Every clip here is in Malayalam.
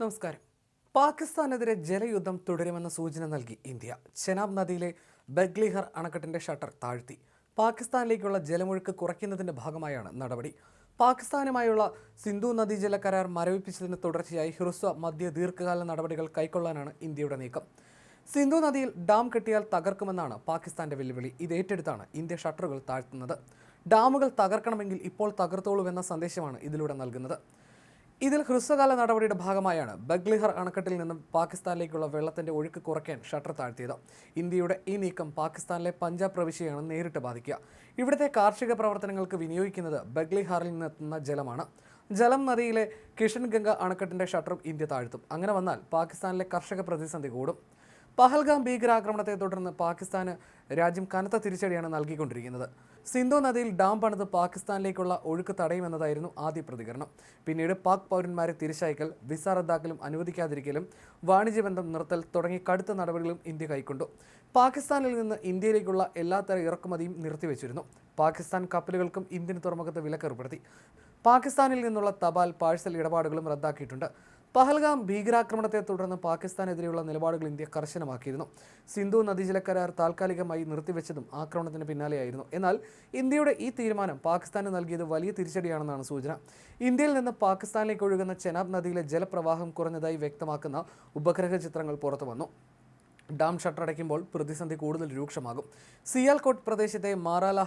നമസ്കാരം. പാകിസ്ഥാനെതിരെ ജലയുദ്ധം തുടരുമെന്ന സൂചന നൽകി ഇന്ത്യ. ചെനാബ് നദിയിലെ ബഗ്ലിഹർ അണക്കെട്ടിന്റെ ഷട്ടർ താഴ്ത്തി. പാകിസ്ഥാനിലേക്കുള്ള ജലമൊഴുക്ക് കുറയ്ക്കുന്നതിന്റെ ഭാഗമായാണ് നടപടി. പാകിസ്ഥാനുമായുള്ള സിന്ധു നദീജല കരാർ മരവിപ്പിച്ചതിന് തുടർച്ചയായി ഹ്രസ്വ മധ്യ ദീർഘകാല നടപടികൾ കൈക്കൊള്ളാനാണ് ഇന്ത്യയുടെ നീക്കം. സിന്ധു നദിയിൽ ഡാം കെട്ടിയാൽ തകർക്കുമെന്നാണ് പാകിസ്ഥാന്റെ വെല്ലുവിളി. ഇത് ഏറ്റെടുത്താണ് ഇന്ത്യ ഷട്ടറുകൾ താഴ്ത്തുന്നത്. ഡാമുകൾ തകർക്കണമെങ്കിൽ ഇപ്പോൾ തകർത്തോളൂ എന്ന സന്ദേശമാണ് ഇതിലൂടെ നൽകുന്നത്. ഇതിൽ ഹ്രസ്വകാല നടപടിയുടെ ഭാഗമായാണ് ബഗ്ലിഹർ അണക്കെട്ടിൽ നിന്നും പാകിസ്ഥാനിലേക്കുള്ള വെള്ളത്തിന്റെ ഒഴുക്ക് കുറയ്ക്കാൻ ഷട്ടർ താഴ്ത്തിയത്. ഇന്ത്യയുടെ ഈ നീക്കം പാകിസ്ഥാനിലെ പഞ്ചാബ് പ്രവിശ്യയാണ് നേരിട്ട് ബാധിക്കുക. ഇവിടുത്തെ കാർഷിക പ്രവർത്തനങ്ങൾക്ക് വിനിയോഗിക്കുന്നത് ബഗ്ലിഹാറിൽ നിന്നെത്തുന്ന ജലമാണ്. ജലം നദിയിലെ കിഷൻ ഗംഗ അണക്കെട്ടിന്റെ ഷട്ടറും ഇന്ത്യ താഴ്ത്തും. അങ്ങനെ വന്നാൽ പാകിസ്ഥാനിലെ കർഷക പ്രതിസന്ധി കൂടും. പഹൽഗാം ഭീകരാക്രമണത്തെ തുടർന്ന് പാകിസ്ഥാന് രാജ്യം കനത്ത തിരിച്ചടിയാണ് നൽകിക്കൊണ്ടിരിക്കുന്നത്. സിന്ധു നദിയിൽ ഡാം പണിത് പാകിസ്ഥാനിലേക്കുള്ള ഒഴുക്ക് തടയുമെന്നതായിരുന്നു ആദ്യ പ്രതികരണം. പിന്നീട് പാക് പൗരന്മാരെ തിരിച്ചയക്കൽ വിസ റദ്ദാക്കലും അനുവദിക്കാതിരിക്കലും വാണിജ്യബന്ധം നിർത്തൽ തുടങ്ങി കടുത്ത നടപടികളും ഇന്ത്യ കൈക്കൊണ്ടു. പാകിസ്ഥാനിൽ നിന്ന് ഇന്ത്യയിലേക്കുള്ള എല്ലാത്തര ഇറക്കുമതിയും നിർത്തിവെച്ചിരുന്നു. പാകിസ്ഥാൻ കപ്പലുകൾക്കും ഇന്ത്യൻ തുറമുഖത്ത് വിലക്കേർപ്പെടുത്തി. പാകിസ്ഥാനിൽ നിന്നുള്ള തപാൽ പാഴ്സൽ ഇടപാടുകളും റദ്ദാക്കിയിട്ടുണ്ട്. പഹൽഗാം ഭീകരാക്രമണത്തെ തുടർന്ന് പാകിസ്ഥാനെതിരെയുള്ള നിലപാടുകൾ ഇന്ത്യ കർശനമാക്കിയിരുന്നു. സിന്ധു നദീജല കരാർ താൽക്കാലികമായി നിർത്തിവെച്ചതും ആക്രമണത്തിന് പിന്നാലെയായിരുന്നു. എന്നാൽ ഇന്ത്യയുടെ ഈ തീരുമാനം പാകിസ്ഥാന് നൽകിയത് വലിയ തിരിച്ചടിയാണെന്നാണ് സൂചന. ഇന്ത്യയിൽ നിന്ന് പാകിസ്ഥാനിലേക്ക് ഒഴുകുന്ന ചെനാബ് നദിയിലെ ജലപ്രവാഹം കുറഞ്ഞതായി വ്യക്തമാക്കുന്ന ഉപഗ്രഹ ചിത്രങ്ങൾ പുറത്തു വന്നു. ഡാം ഷട്ടർ അടയ്ക്കുമ്പോൾ പ്രതിസന്ധി കൂടുതൽ രൂക്ഷമാകും. സിയാൽകോട്ട് പ്രദേശത്തെ മാറാല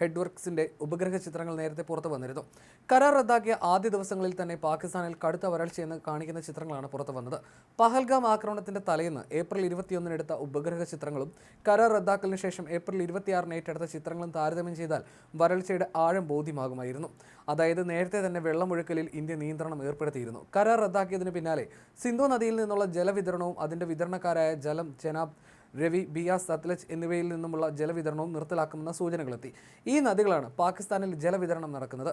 ഹെഡ്വർക്സിന്റെ ഉപഗ്രഹ ചിത്രങ്ങൾ നേരത്തെ പുറത്തു വന്നിരുന്നു. കരാർ റദ്ദാക്കിയ ആദ്യ ദിവസങ്ങളിൽ തന്നെ പാകിസ്ഥാനിൽ കടുത്ത വരൾച്ചയെന്ന് കാണിക്കുന്ന ചിത്രങ്ങളാണ് പുറത്തു വന്നത്. പഹൽഗാം ആക്രമണത്തിന്റെ തലേന്ന് ഏപ്രിൽ ഇരുപത്തിയൊന്നിന് എടുത്ത ഉപഗ്രഹ ചിത്രങ്ങളും കരാർ റദ്ദാക്കലിന് ശേഷം ഏപ്രിൽ ഇരുപത്തിയാറിന് ഏറ്റെടുത്ത ചിത്രങ്ങളും താരതമ്യം ചെയ്താൽ വരൾച്ചയുടെ ആഴം ബോധ്യമാകുമായിരുന്നു. അതായത് നേരത്തെ തന്നെ വെള്ളമൊഴുക്കലിൽ ഇന്ത്യ നിയന്ത്രണം ഏർപ്പെടുത്തിയിരുന്നു. കരാർ റദ്ദാക്കിയതിന് പിന്നാലെ സിന്ധു നദിയിൽ നിന്നുള്ള ജലവിതരണവും അതിന്റെ വിതരണക്കാരായ ജലം ചെനാബ് രവി ബിയാസ് സത്ലജ് എന്നിവയിൽ നിന്നുമുള്ള ജലവിതരണവും നിർത്തലാക്കുമെന്ന സൂചനകളെത്തി. ഈ നദികളാണ് പാകിസ്ഥാനിൽ ജലവിതരണം നടക്കുന്നത്.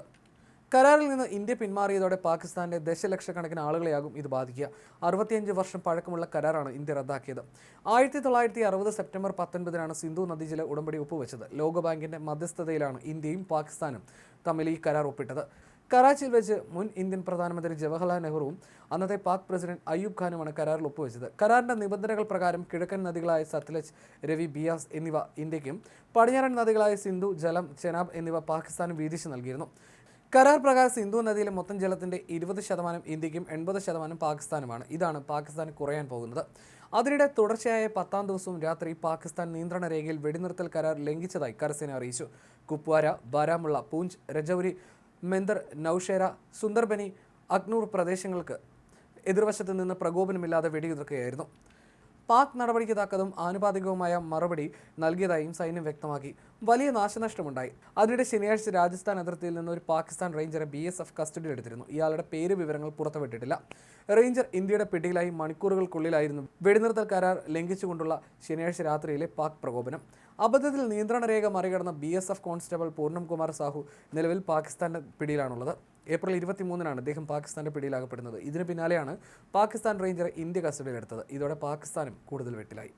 കരാറിൽ നിന്ന് ഇന്ത്യ പിന്മാറിയതോടെ പാകിസ്ഥാന്റെ ദശലക്ഷക്കണക്കിന് ആളുകളെയാകും ഇത് ബാധിക്കുക. അറുപത്തിയഞ്ച് വർഷം പഴക്കമുള്ള കരാറാണ് ഇന്ത്യ റദ്ദാക്കിയത്. ആയിരത്തി തൊള്ളായിരത്തി അറുപത് സെപ്റ്റംബർ പത്തൊൻപതിനാണ് സിന്ധു നദീജല ഉടമ്പടി ഒപ്പുവെച്ചത്. ലോകബാങ്കിന്റെ മധ്യസ്ഥതയിലാണ് ഇന്ത്യയും പാകിസ്ഥാനും തമ്മിൽ ഈ കരാർ ഒപ്പിട്ടത്. കറാച്ചിയിൽ വെച്ച് മുൻ ഇന്ത്യൻ പ്രധാനമന്ത്രി ജവഹർലാൽ നെഹ്റുവും അന്നത്തെ പാക് പ്രസിഡന്റ് അയ്യൂബ് ഖാനുമാണ് കരാറിൽ ഒപ്പുവെച്ചത്. കരാറിന്റെ നിബന്ധനകൾ പ്രകാരം കിഴക്കൻ നദികളായ സത്ലജ് രവി ബിയാസ് എന്നിവ ഇന്ത്യക്കും പടിഞ്ഞാറൻ നദികളായ സിന്ധു ജലം ചെനാബ് എന്നിവ പാകിസ്ഥാനും വീതിച്ചു നൽകിയിരുന്നു. കരാർ പ്രകാരം സിന്ധു നദിയിലെ മൊത്തം ജലത്തിന്റെ ഇരുപത് ശതമാനം ഇന്ത്യക്കും എൺപത് ശതമാനം പാകിസ്ഥാനുമാണ്. ഇതാണ് പാകിസ്ഥാൻ കുറയാൻ പോകുന്നത്. അതിനിടെ തുടർച്ചയായ പത്താം ദിവസവും രാത്രി പാകിസ്ഥാൻ നിയന്ത്രണ രേഖയിൽ വെടിനിർത്തൽ കരാർ ലംഘിച്ചതായി കരസേന അറിയിച്ചു. കുപ്വാര ബാരാമുള്ള പൂഞ്ച് രജൌരി മെന്തർ നൌഷേര സുന്ദർബനി അഗ്നൂർ പ്രദേശങ്ങൾക്ക് എതിർവശത്ത് നിന്ന് പ്രകോപനമില്ലാതെ വെടിയുതിർക്കുകയായിരുന്നു. പാക് നടപടിക്ക് തക്കതും ആനുപാതികവുമായ മറുപടി നൽകിയതായും സൈന്യം വ്യക്തമാക്കി. വലിയ നാശനഷ്ടമുണ്ടായി. അതിനിടെ ശനിയാഴ്ച രാജസ്ഥാൻ അതിർത്തിയിൽ നിന്ന് ഒരു പാകിസ്ഥാൻ റേഞ്ചറെ ബി എസ് എഫ് കസ്റ്റഡിയിലെടുത്തിരുന്നു. ഇയാളുടെ പേര് വിവരങ്ങൾ പുറത്തുവിട്ടിട്ടില്ല. റേഞ്ചർ ഇന്ത്യയുടെ പിടിയിലായി മണിക്കൂറുകൾക്കുള്ളിലായിരുന്നു വെടിനിർത്തൽ കരാർ ലംഘിച്ചുകൊണ്ടുള്ള ശനിയാഴ്ച രാത്രിയിലെ പാക് പ്രകോപനം. അബദ്ധത്തിൽ നിയന്ത്രണ രേഖ മറികടന്ന B S F constable Purnam Kumar Sahu നിലവിൽ പാകിസ്ഥാന്റെ പിടിയിലാണുള്ളത്. ഏപ്രിൽ ഇരുപത്തി മൂന്നിനാണ് അദ്ദേഹം പാകിസ്ഥാന്റെ പിടിയിലാകപ്പെടുന്നത്. ഇതിന് പിന്നാലെയാണ് പാകിസ്ഥാൻ റേഞ്ചറെ ഇന്ത്യ കസ്റ്റഡിയിലെടുത്തത്. ഇതോടെ പാകിസ്ഥാനും കൂടുതൽ വെട്ടിലായി.